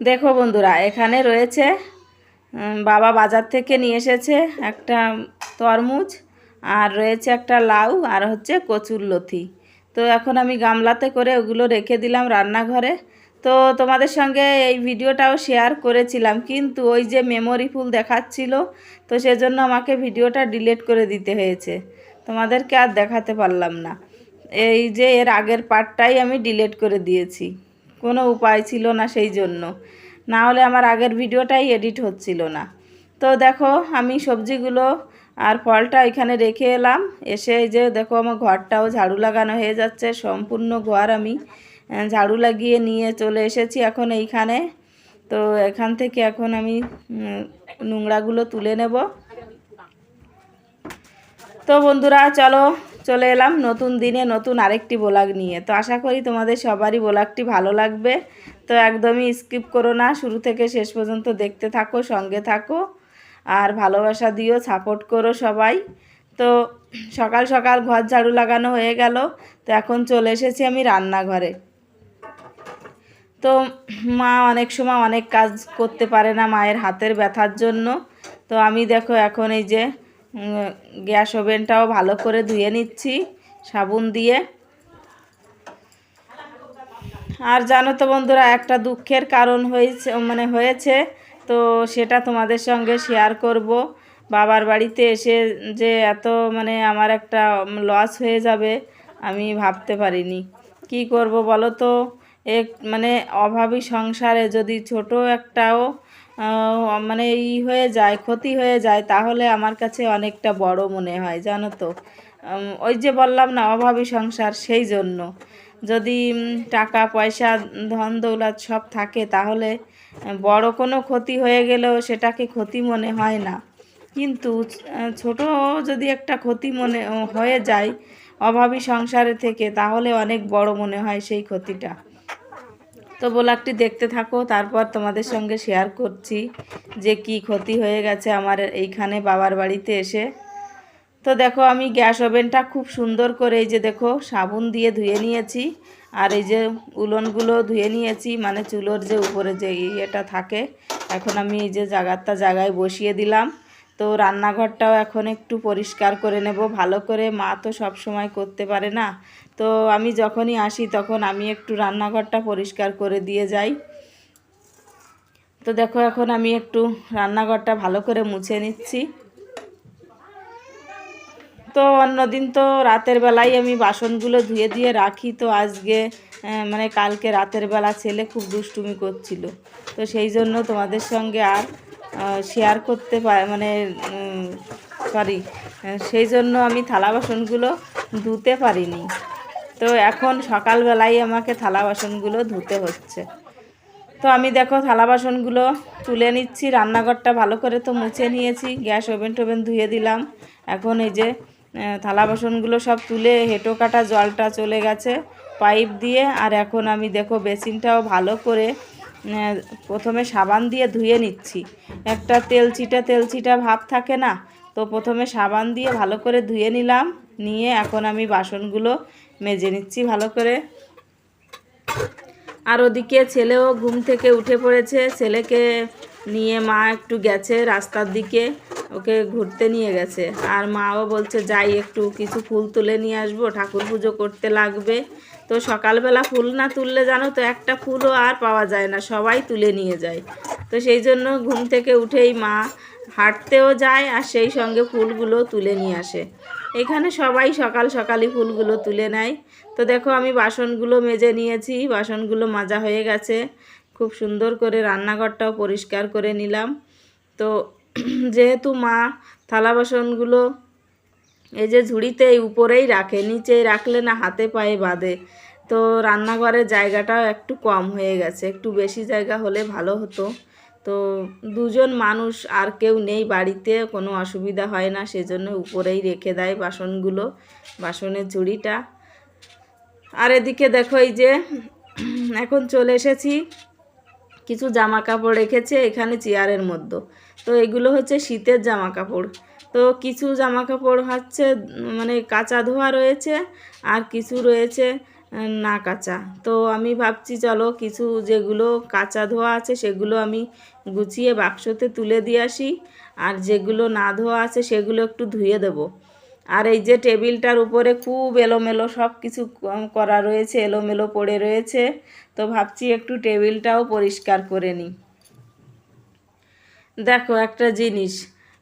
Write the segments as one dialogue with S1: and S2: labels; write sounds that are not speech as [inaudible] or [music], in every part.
S1: দেখো বন্ধুরা, এখানে রয়েছে বাবা বাজার থেকে নিয়ে এসেছে একটা তরমুজ, আর রয়েছে একটা লাউ, আর হচ্ছে কচুর লথি তো এখন আমি গামলাতে করে ওগুলো রেখে দিলাম রান্নাঘরে। তো তোমাদের সঙ্গে এই ভিডিওটাও শেয়ার করেছিলাম, কিন্তু ওই যে মেমোরি ফুল দেখাচ্ছিল, তো সেজন্য আমাকে ভিডিওটা ডিলিট করে দিতে হয়েছে। তোমাদেরকে আর দেখাতে পারলাম না। এই যে এর আগের পার্টটাই আমি ডিলিট করে দিয়েছি। কোনো উপায় ছিল না সেই জন্য। না হলে আমার আগের ভিডিওটাই এডিট হচ্ছিল না। তো দেখো, আমি সবজিগুলো আর ফলটা এখানে রেখে এলাম। এসে এই যে দেখো, আমার ঘরটাও ঝাড়ু লাগানো হয়ে যাচ্ছে। সম্পূর্ণ ঘর আমি ঝাড়ু লাগিয়ে নিয়ে চলে এসেছি এখন এইখানে। তো এখান থেকে এখন আমি নোংরাগুলো তুলে নেব। তো বন্ধুরা, চলো চলে এলাম নতুন দিনে নতুন আরেকটি ব্লগ নিয়ে। তো আশা করি তোমাদের সবারই ব্লগটি ভালো লাগবে। তো একদমই স্কিপ করো না, শুরু থেকে শেষ পর্যন্ত দেখতে থাকো, সঙ্গে থাকো আর ভালোবাসা দিও, সাপোর্ট করো সবাই। তো সকাল সকাল ঘর ঝাড়ু লাগানো হয়ে গেল। তো এখন চলে এসেছি আমি রান্নাঘরে। তো মা অনেক সময় অনেক কাজ করতে পারে না মায়ের হাতের ব্যথার জন্য। তো আমি দেখো এখন এই যে গ্যাস ওভেনটাও ভালো করে ধুয়ে নিচ্ছি, সাবুন দিয়ে। আর জানো তো বন্ধুরা, একটা দুঃখের কারণ হয়েছে মানে হয়েছে, তো সেটা তোমাদের সঙ্গে শেয়ার করব। বাবার বাড়িতে এসে যে এত মানে আমার একটা লস হয়ে যাবে, আমি ভাবতে পারিনি। কি করব বলো তো? এক মানে অভাবী সংসারে যদি ছোট একটাও মানে ই হয়ে যায়, ক্ষতি হয়ে যায়, তাহলে আমার কাছে অনেকটা বড় মনে হয়, জানো তো। ওই যে বললাম না, অভাবী সংসার, সেই জন্য। যদি টাকা, পয়সা, ধন, দৌলত সব থাকে, তাহলে বড় কোনো ক্ষতি হয়ে গেলেও সেটাকে ক্ষতি মনে হয় না। কিন্তু ছোট যদি একটা ক্ষতি মনে, হয়ে যায় অভাবী সংসারে থেকে, তাহলে অনেক বড় মনে হয় সেই ক্ষতিটা। তো ব্লগটি দেখতে থাকো, তারপর তোমাদের সঙ্গে শেয়ার করছি যে কি ক্ষতি হয়ে গেছে আমার এইখানে বাবার বাড়িতে এসে। তো দেখো, আমি গ্যাস ওভেনটা খুব সুন্দর করে এই যে দেখো, সাবুন দিয়ে ধুয়ে নিয়েছি, আর এই যে উলনগুলো ধুয়ে নিয়েছি মানে চুলোর যে উপরে যে ইয়েটা থাকে, এখন আমি এই যে জায়গাটা জায়গায় বসিয়ে দিলাম। তো রান্নাঘরটাও এখন একটু পরিষ্কার করে নেব। ভালো করে মা তো সব সময় করতে পারে না। তো আমি যখনই আসি তখন আমি একটু রান্নাঘরটা পরিষ্কার করে দিয়ে যাই। তো দেখো এখন আমি একটু রান্নাঘরটা ভালো করে মুছে নিচ্ছি। তো অন্যদিন তো রাতের বেলায় আমি বাসনগুলো ধুয়ে দিয়ে রাখি। তো আজকে মানে কালকে রাতের বেলা ছেলে খুব দুষ্টুমি করছিল। তো সেই জন্য তোমাদের সঙ্গে আর শেয়ার করতে পার মানে সরি সেই জন্য আমি থালা বাসনগুলো ধুতে পারিনি। তো এখন সকালবেলায় আমাকে থালা বাসনগুলো ধুতে হচ্ছে। তো আমি দেখো থালা বাসনগুলো তুলে নিচ্ছি, রান্নাঘরটা ভালো করে তো মুছে নিয়েছি, গ্যাস ওভেন টোভেন ধুয়ে দিলাম। এখন এই যে থালা বাসনগুলো সব তুলে হেঁটো কাটা জলটা চলে গেছে পাইপ দিয়ে। আর এখন আমি দেখো বেসিনটাও ভালো করে প্রথমে সাবান দিয়ে ধুয়ে নিচ্ছি। একটা তেল চিটা তেল চিটা ভাব থাকে না, তো প্রথমে সাবান দিয়ে ভালো করে ধুয়ে নিলাম। নিয়ে এখন আমি বাসনগুলো মেজে নিচ্ছি ভালো করে। আর ওদিকে ছেলেও ঘুম থেকে উঠে পড়েছে। ছেলেকে নিয়ে মা একটু গেছে রাস্তার দিকে, ওকে ঘুরতে নিয়ে গেছে। আর মাও বলছে, যাই একটু কিছু ফুল তুলে নিয়ে আসব, ঠাকুর পুজো করতে লাগবে। তো সকালবেলা ফুল না তুললে জানো তো, একটা ফুলও আর পাওয়া যায় না, সবাই তুলে নিয়ে যায়। তো সেই জন্য ঘুম থেকে উঠেই মা হাঁটতেও যায় আর সেই সঙ্গে ফুলগুলো তুলে নিয়ে আসে। এখানে সবাই সকাল সকালই ফুলগুলো তুলে নেয়। তো দেখো আমি বাসনগুলো মেজে নিয়েছি, বাসনগুলো মাজা হয়ে গেছে। খুব সুন্দর করে রান্নাঘরটাও পরিষ্কার করে নিলাম। তো যেহেতু মা থালা বাসনগুলো এই যে ঝুড়িতে এই উপরেই রাখে, নিচেই রাখলে না হাতে পায়ে বাঁধে। তো রান্নাঘরের জায়গাটাও একটু কম হয়ে গেছে, একটু বেশি জায়গা হলে ভালো হতো। তো দুজন মানুষ আর কেউ নেই বাড়িতে, কোনো অসুবিধা হয় না, সেজন্য উপরেই রেখে দেয় বাসনগুলো, বাসনের ঝুড়িটা। আর এদিকে দেখো এই যে, এখন চলে এসেছি কিছু জামা কাপড় রেখেছে এখানে চেয়ারের মধ্যে। তো এগুলো হচ্ছে শীতের জামা কাপড় তো কিছু জামা কাপড় হচ্ছে মানে কাঁচা ধোয়া রয়েছে আর কিছু রয়েছে না কাঁচা। তো আমি ভাবছি চলো কিছু যেগুলো কাঁচা ধোয়া আছে সেগুলো আমি গুছিয়ে বাক্সতে তুলে দিয়ে আসি। আর যেগুলো না ধোয়া আছে সেগুলো একটু ধুয়ে দেবো। আর এই যে টেবিলটার উপরে খুব এলোমেলো সব কিছু করা রয়েছে, এলোমেলো পড়ে রয়েছে। তো ভাবছি একটু টেবিলটাও পরিষ্কার করে নিই। দেখো একটা জিনিস,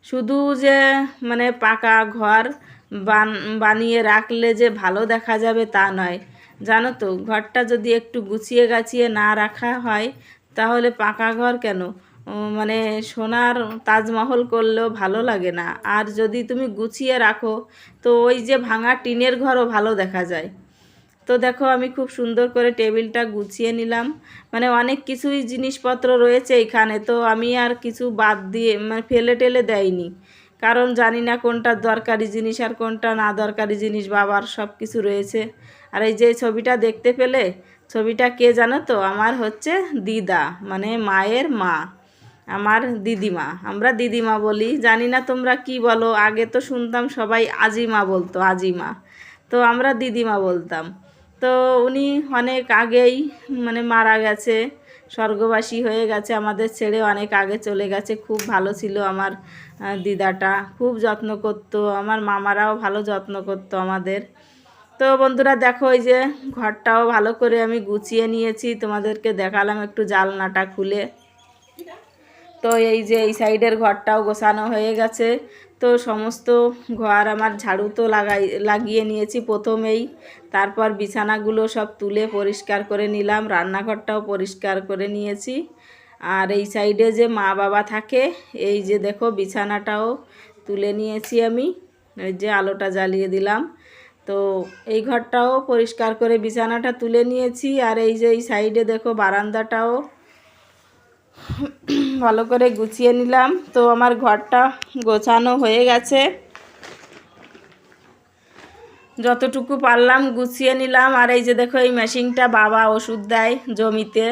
S1: শুধু যে মানে পাকা ঘর বান, বানিয়ে রাখলে যে ভালো দেখা যাবে তা নয়। জানো তো, ঘরটা যদি একটু গুছিয়ে গাছিয়ে না রাখা হয়, তাহলে পাকা ঘর কেন? মানে সোনার তাজমহল করলেও ভালো লাগে না। আর যদি তুমি গুছিয়ে রাখো, তো ওই যে ভাঙা টিনের ঘরও ভালো দেখা যায়। তো দেখো, আমি খুব সুন্দর করে টেবিলটা গুছিয়ে নিলাম। মানে অনেক কিছুই জিনিসপত্র রয়েছে এখানে, তো আমি আর কিছু বাদ দিয়ে মানে ফেলে টেলে দেয়নি। কারণ জানি না কোনটা দরকারি জিনিস আর কোনটা না দরকারি জিনিস, বাবার সব কিছু রয়েছে। আর এই যে ছবিটা দেখতে পেলে, ছবিটা কে জানো তো? আমার হচ্ছে দিদা মানে মায়ের মা। আমার দিদিমা। আমরা দিদিমা বলি। জানি না তোমরা কি বলো। আগে তো শুনতাম সবাই আজিমা বলতো, আজিমা। তো আমরা দিদিমা বলতাম। তো উনি অনেক আগেই মানে মারা গেছে, স্বর্গবাসী হয়ে গেছে, আমাদের ছেড়ে অনেক আগে চলে গেছে। খুব ভালো ছিল আমার দিদাটা। খুব যত্ন করতো। আমার মামারাও ভালো যত্ন করতো আমাদের। তো বন্ধুরা দেখো ওই যে ঘরটাও ভালো করে আমি গুছিয়ে নিয়েছি। তোমাদেরকে দেখালাম একটু জালনাটা খুলে। তো এই যে এই সাইডের ঘরটাও গোছানো হয়ে গেছে। তো সমস্ত ঘর আমার ঝাড়ু তো লাগাই, লাগিয়ে নিয়েছি প্রথমেই। তারপর বিছানাগুলো সব তুলে পরিষ্কার করে নিলাম, রান্নাঘরটাও পরিষ্কার করে নিয়েছি। আর এই সাইডে যে মা বাবা থাকে, এই যে দেখো বিছানাটাও তুলে নিয়েছি আমি, এই যে আলোটা জ্বালিয়ে দিলাম। তো এই ঘরটাও পরিষ্কার করে বিছানাটা তুলে নিয়েছি, আর এই যে এই সাইডে দেখো বারান্দাটাও [clears throat] ভালো করে গুছিয়ে নিলাম। তো আমার ঘরটা গোছানো হয়ে গেছে। যতটুকু পারলাম গুছিয়ে নিলাম। আর এই যে দেখো, এই মেশিনটা বাবা ওষুধ দেয় জমিতে।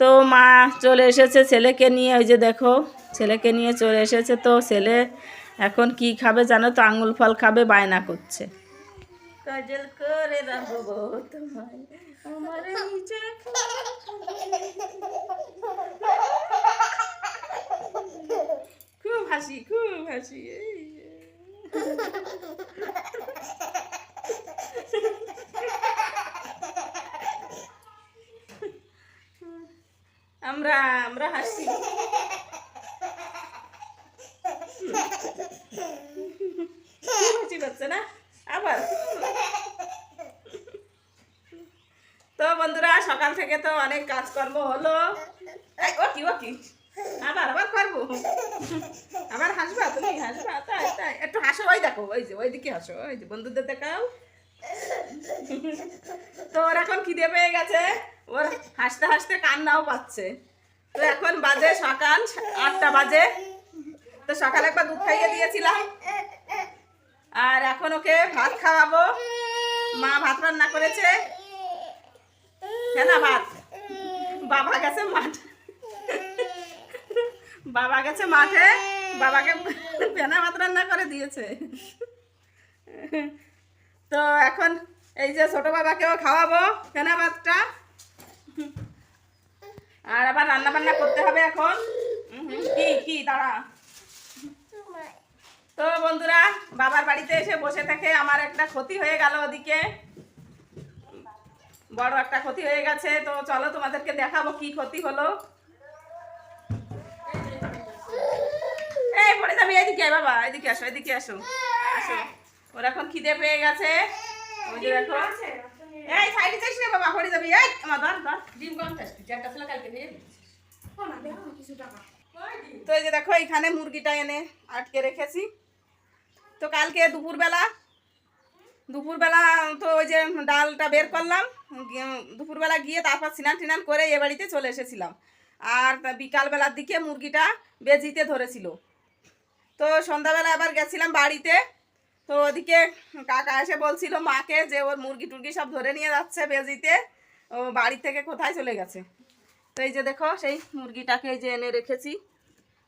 S1: তো মা চলে এসেছে ছেলেকে নিয়ে। ওই যে দেখো, ছেলেকে নিয়ে চলে এসেছে। তো ছেলে এখন কি খাবে জানো? তো আঙুল ফল খাবে, বায়না করছে। কাজল করে রাখব তোমায়। আমার নিচে খুব হাসি খুব হাসি আমরা আমরা হাসি খুব হাসি পাচ্ছে না আবার তো বন্ধুরা সকাল থেকে তো অনেক কাজকর্ম হলো। ও কি ও কি আবার আবার করব। আবার হাসবা? তুমি হাসবা? তাই তাই। একটু হাসো, ওই দেখো, ওই যে, ওই দিকে হাসো, ওই যে, বন্ধুদের দেখাও। তো ওর এখন খিদে পেয়ে গেছে। ওর হাসতে হাসতে কান্নাও পাচ্ছে। তো এখন বাজে সকাল, আটটা বাজে। তো সকালে একবার দুধ খাইয়ে দিয়েছিলাম। আর এখন ওকে ভাত খাওয়াবো। মা ভাত রান্না করেছে। হ্যাঁ ভাত? বাবা গেছে মাঠ। বাবা গেছে মাঠে, বাবাকে পেনা ভাত রান্না করে দিয়েছে। তো এখন এই যে ছোট বাবাকেও খাওয়াবো ফেনা ভাতটা। আর আবার রান্না বান্না করতে হবে এখন। কি কি, দাঁড়া। তো বন্ধুরা, বাবার বাড়িতে এসে বসে থেকে আমার একটা ক্ষতি হয়ে গেল ওদিকে। বড় একটা ক্ষতি হয়ে গেছে তো চলো তোমাদেরকে দেখাবো কি ক্ষতি হলো। এই পড়ে যাবি এদিকে আয় বাবা এদিকে আসো এদিকে আসো। আসো। ওর এখন খিদে পেয়ে গেছে। ওই যে দেখো। এই সাইডে যাইস না বাবা পড়ে যাবি এই আমার ধর ধর।
S2: ডিম কম কালকে নিয়ে
S1: তো এই যে দেখো এখানে মুরগিটা এনে আটকে রেখেছি। তো কালকে দুপুরবেলা দুপুরবেলা তো ওই যে ডালটা বের করলাম দুপুরবেলা গিয়ে তারপর স্নান টিনান করে এ বাড়িতে চলে এসেছিলাম। আর বিকালবেলার দিকে মুরগিটা বেজিতে ধরেছিল। তো সন্ধ্যাবেলা আবার গেছিলাম বাড়িতে, তো ওদিকে কাকা এসে বলছিল মাকে যে ওর মুরগি টুরগি সব ধরে নিয়ে যাচ্ছে বেজিতে, ও বাড়ি থেকে কোথায় চলে গেছে। তো এই যে দেখো, সেই মুরগিটাকে এই যে এনে রেখেছি।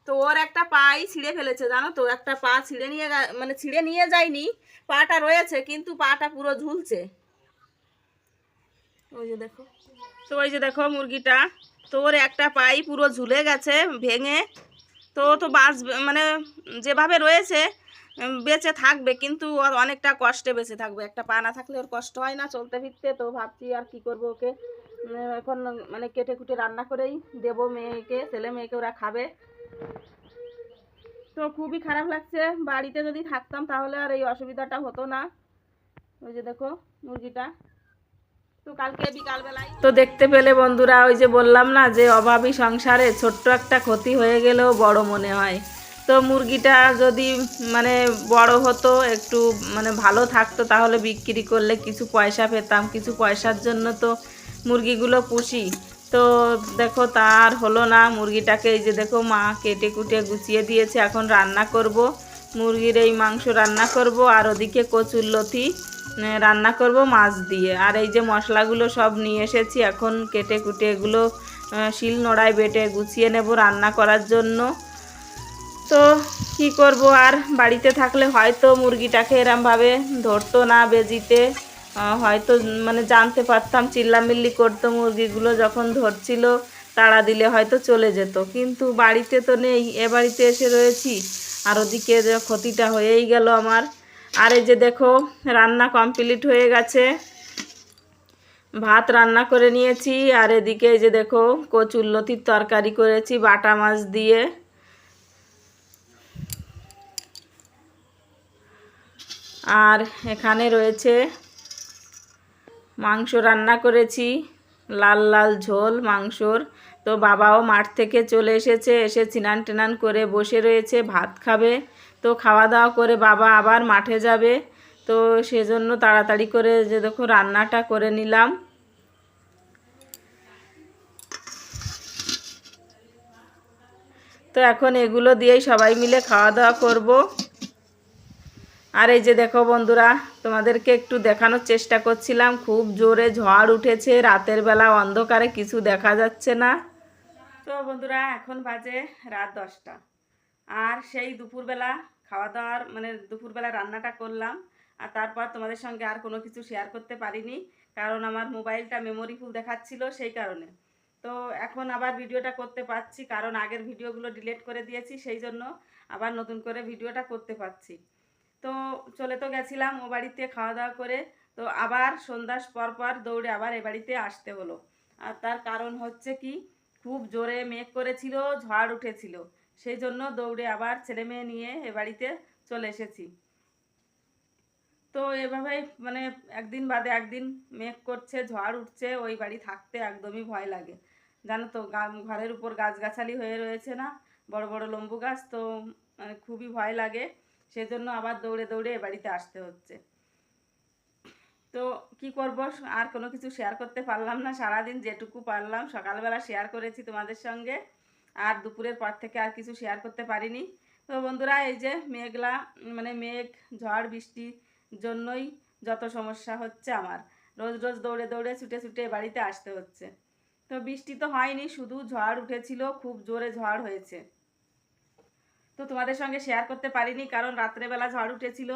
S1: তো ওর একটা পাই ছিঁড়ে ফেলেছে, জানো তো? একটা পা ছিঁড়ে নিয়ে মানে ছিঁড়ে নিয়ে যায়নি, পাটা রয়েছে, কিন্তু পাটা পুরো ঝুলছে। ওই যে দেখো। তো ওই যে দেখো মুরগিটা তো ওর একটা পাই পুরো ঝুলে গেছে, ভেঙে। তো তো বাঁচ মানে যেভাবে রয়েছে বেঁচে থাকবে, কিন্তু ওর অনেকটা কষ্টে বেঁচে থাকবে। একটা পা না থাকলে ওর কষ্ট হয় না চলতে ফিরতে, তো ভাবছি আর কি করব ওকে। এখন মানে কেটে কুটে রান্না করেই দেবো মেয়েকে, ছেলে মেয়েকে ওরা খাবে। তো খুবই খারাপ লাগছে। বাড়িতে যদি থাকতাম তাহলে আর এই অসুবিধাটা হতো না। ওই যে দেখো, মুরগিটা। তো কালকে বিকালবেলায় তো দেখতে পেলে বন্ধুরা, ওই যে বললাম না যে অভাবী সংসারে ছোট্ট একটা ক্ষতি হয়ে গেলেও বড় মনে হয়। তো মুরগিটা যদি মানে বড় হতো, একটু মানে ভালো থাকতো, তাহলে বিক্রি করলে কিছু পয়সা পেতাম। কিছু পয়সার জন্য তো মুরগিগুলো পুষি। তো দেখো তার হলো না, মুরগিটাকে এই যে দেখো মা কেটে কুটে গুছিয়ে দিয়েছে, এখন রান্না করব। মুরগির এই মাংস রান্না করব, আর ওদিকে কচুর লতি রান্না করব মাছ দিয়ে। আর এই যে মশলাগুলো সব নিয়ে এসেছি, এখন কেটে কুটে এগুলো শিল নোড়ায় বেটে গুছিয়ে নেব রান্না করার জন্য। তো কি করব, আর বাড়িতে থাকলে হয়তো মুরগিটাকে এরমভাবে ধরতো না বেজিতে। হয়তো মানে জানতে পারতাম, চিল্লামিল্লি করতো মুরগিগুলো যখন ধরছিল, তাড়া দিলে হয়তো চলে যেত। কিন্তু বাড়িতে তো নেই, এ বাড়িতে এসে রয়েছি। আর ওদিকে ক্ষতিটা হয়েই গেল আমার। আর এই যে দেখো, রান্না কমপ্লিট হয়ে গেছে। ভাত রান্না করে নিয়েছি, আর এদিকে এই যে দেখো কচুরলতির তরকারি করেছি, বাটা মাছ দিয়ে। আর এখানে রয়েছে মাংস রান্না করেছি। লাল লাল ঝোল মাংসর। তো বাবাও মাঠ থেকে চলে এসেছে, এসে চিনান টেনান করে বসে রয়েছে, ভাত খাবে। তো খাওয়া দাওয়া করে বাবা আবার মাঠে যাবে। তো সেজন্য তাড়াতাড়ি করে যে দেখো রান্নাটা করে নিলাম। তো এখন এগুলো দিয়েই সবাই মিলে খাওয়া দাওয়া করব। আর এই যে দেখো বন্ধুরা, তোমাদেরকে একটু দেখানোর চেষ্টা করছিলাম। খুব জোরে ঝড় উঠেছে, রাতের বেলা অন্ধকারে কিছু দেখা যাচ্ছে না। তো বন্ধুরা, এখন বাজে রাত দশটা। আর সেই দুপুরবেলা খাওয়া দাওয়ার মানে দুপুরবেলা রান্নাটা করলাম। আর তারপর তোমাদের সঙ্গে আর কোনো কিছু শেয়ার করতে পারিনি, কারণ আমার মোবাইলটা মেমোরি ফুল দেখাচ্ছিল সেই কারণে। তো এখন আবার ভিডিওটা করতে পারছি, কারণ আগের ভিডিওগুলো ডিলিট করে দিয়েছি, সেই জন্য আবার নতুন করে ভিডিওটা করতে পারছি। তো চলে তো গেছিলাম ও বাড়িতে খাওয়া দাওয়া করে। তো আবার সন্ধ্যার পর পর দৌড়ে আবার এ বাড়িতে আসতে হলো। আর তার কারণ হচ্ছে কি, খুব জোরে মেঘ করেছিল, ঝড় উঠেছিল। সেই জন্য দৌড়ে আবার ছেলে মেয়ে নিয়ে এ বাড়িতে চলে এসেছি। তো এভাবেই মানে একদিন বাদে একদিন মেঘ করছে, ঝড় উঠছে, ওই বাড়ি থাকতে একদমই ভয় লাগে। জানো তো ঘরের উপর গাছগাছালি হয়ে রয়েছে না? বড় বড় লম্বু গাছ, তো মানে খুবই ভয় লাগে। সেজন্য আবার দৌড়ে দৌড়ে বাড়িতে আসতে হচ্ছে। তো কি করব? আর কোনো কিছু শেয়ার করতে পারলাম না। সারাদিন যেটুকু পারলাম, সকালবেলা শেয়ার করেছি তোমাদের সঙ্গে। আর দুপুরের পর থেকে আর কিছু শেয়ার করতে পারিনি। তো বন্ধুরা, এই যে মেঘলা মানে মেঘ, ঝড় বৃষ্টির জন্যই যত সমস্যা হচ্ছে আমার। রোজ রোজ দৌড়ে দৌড়ে ছুটে ছুটে বাড়িতে আসতে হচ্ছে। তো বৃষ্টি তো হয়নি, শুধু ঝড় উঠেছিল, খুব জোরে ঝড় হয়েছে। তো তোমাদের সঙ্গে শেয়ার করতে পারিনি, কারণ রাত্রেবেলা ঝড় উঠেছিল।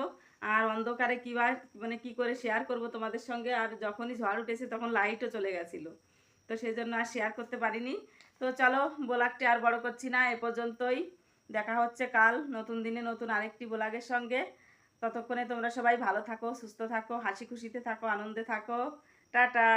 S1: আর অন্ধকারে কীবার মানে কি করে শেয়ার করব তোমাদের সঙ্গে? আর যখনই ঝড় উঠেছে তখন লাইটও চলে গেছিল। তো সেই জন্য আর শেয়ার করতে পারিনি। তো চলো, ব্লগটি আর বড় করছি না, এ পর্যন্তই। দেখা হচ্ছে কাল, নতুন দিনে নতুন আরেকটি ব্লগের সঙ্গে। ততক্ষণে তোমরা সবাই ভালো থাকো, সুস্থ থাকো, হাসি খুশিতে থাকো, আনন্দে থাকো। টাটা!